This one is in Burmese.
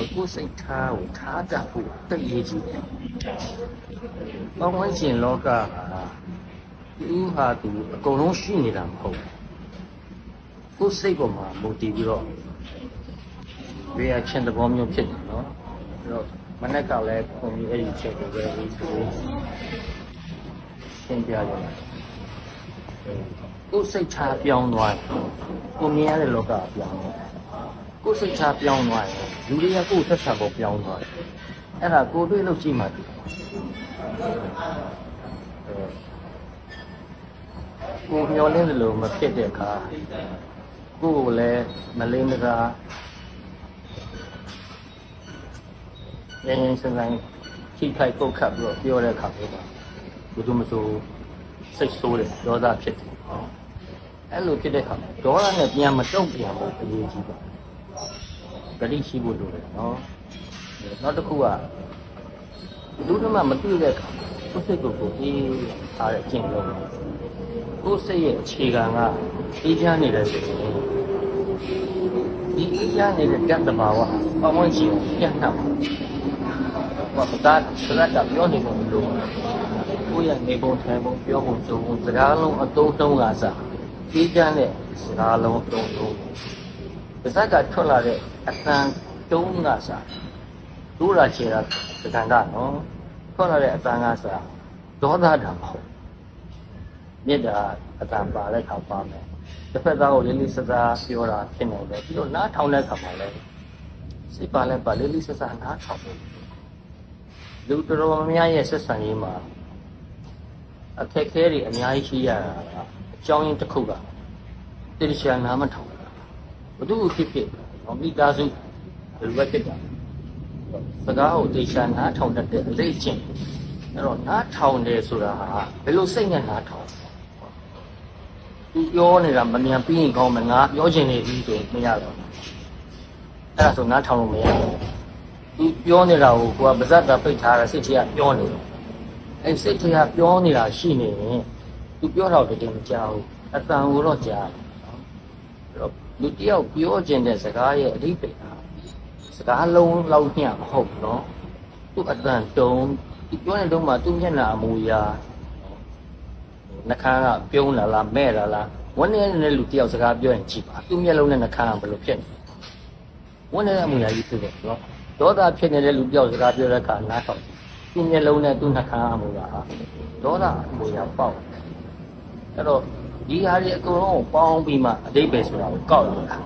တော့ကိုယ်စိတ်ထားကိုထားတတ်ဖို့တိတ်ရေးကြည့်တယ်။ဘောင်းဝဲရှင်လောကဟာဒီဟာသူအကုန်လုံးရှိနေတာမဟုတ်ဘူး။ကိုယ်စိတ်ပေါ်မှာမူတည်ပြီးတော့ reaction သဘောမျိုးဖြစ်တယ်နော်။အဲ့တော့မနေ့ကလည်းခွန်ကြီးအဲ့ဒီချက်ကိုပဲပြီးဆိုရှင်းပြကြတယ်။ကိုယ်စိတ်ချပြောင်းသွားတယ်။ကိုမြင်ရတဲ့လောကကပြောင်းသွားတယ်။ ကိုယ်စိတ်ချပြောင်းသွားတယ်။လူတွေကကိုယ်သက်သာပေါ်ပြောင်းသွားတယ်။အဲ့ဒါကိုယ်တွေ့လို့ကြည့်မှသိတယ်။ကိုယ်မျောလင်းတယ်လို့မဖြစ်တဲ့အခါကိုယ်ကိုလည်းမလိမ့်မစားရင်းရင်းစံဆိုင်ထိခိုက်ပုတ်ခတ်ပြီးတော့ပြောတဲ့အခါမျိုးမှာဘယ်သူမဆိုစိတ်ဆိုးတယ်ဒေါသဖြစ်တယ်အဲ့လိုဖြစ်တဲ့အခါဒေါသနဲ့ပြန်မတုံ့ပြန်ဖို့အရေးကြီးပါဂ တိရှိဖို့လိုတယ်နော်နောက်တစ်ခုကလူတို့မှမတွေ့တဲ့အခါကိုယ်စိတ်ကိုကိုယ်အေးထားတဲ့အကျင့်လုံးကိုယ်စိတ်ရဲ့အခြေခံကအေးချမ်းနေတဲ့စိတ်ကိုဒီအေးချမ်းနေတဲ့တတ်တဘာဝပဝန်းကျင်ကိုပြတ်နှောက်ဘာသာစရတာပြောနေလို့လို့ကိုယ့်ရဲ့နေပုံထိုင်ပုံပြောပုံဆိုပုံစကားလုံးအတုံးတုံးကစားအေးချမ်းတဲ့စကားလုံးအတုံးတုံးပါဇက်ကထွက်လာတဲ့အတန်တုံးကစားဒုရချေတာတက္ကန္တနော်ထွက်လာတဲ့အတန်ကစားဒေါသဓာတ်မဟုတ်မေတ္တာအတန်ပါတဲ့ခါပါမယ်တစ်ဖက်သားကိုလေးလေးစစားပြောတာဖြစ်နေတယ်ပြီးတော့နားထောင်တဲ့ခါမှာလည်းစိတ်ပါလဲပါလေးလေးစစားနားထောင်ဖို့လူတော်တော်များများရဲ့ဆက်ဆံရေးမှာအခက်အခဲတွေအများကြီးရှိရတာကအကြောင်းရင်းတစ်ခုကတိရစ္ဆာန်နားမထောင်တာဘုသူ့ဖြစ်ဖြစ်တော့ မိသားစုဘယ်လိုပဲဖြစ်တာစကားကိုတိရစ္ဆာန်နားထောင်တတ်တဲ့အလေးအကျင့်အဲ့တော့နားထောင်တယ်ဆိုတာဟာဘယ်လိုစိတ်နဲ့နားထောင်သူပြောနေတာမမြန်ပြီးရင်ကောင်းမယ်ငါပြောချင်နေပြီဆိုရင်မရတော့ဘူးအဲ့ဒါဆိုနားထောင်လို့မရဘူးသူပြောနေတာကိုကိုကပါဇက်တာပိတ်ထားတာစိတ်ထဲကပြောနေတယ်အဲ့စိတ်ထဲကပြောနေတာရှိနေရင်သူပြောတော့တကယ်မကြောက်ဘူးအတန်ကိုတော့ကြားတယ်နော်အဲ့တော့ လူတယောက်ပြောချင်တဲ့စကားရဲ့အဓိပ္ပာယ်ဟာစကားလုံးလောက်ညံ့မဟုတ်ဘူးနော်သူအတန်တုံးသူပြောနေတော့မှသူမျက်နှာအမူအရာနှခမ်းကပြုံးလာလားမဲ့လာလားဝန်းနေတဲ့လူတယောက်စကားပြောရင်ကြည့်ပါသူမျက်လုံးနဲ့နှခမ်းကဘယ်လိုဖြစ်နေဝန်းနေတဲ့အမူအရာကြီးဖြစ်တယ်နော်ဒေါသဖြစ်နေတဲ့လူတယောက်စကားပြောတဲ့အခါနားထောင်သူမျက်လုံးနဲ့သူနှခမ်းအမူအရာဟာဒေါသအမူအရာပေါက်အဲ့တော့ ဒီဟာတွေအကုန်လုံးကိုပေါင်းပြီးမှအတိတ်ပဲဆိုတာကိုကောက်ရတာ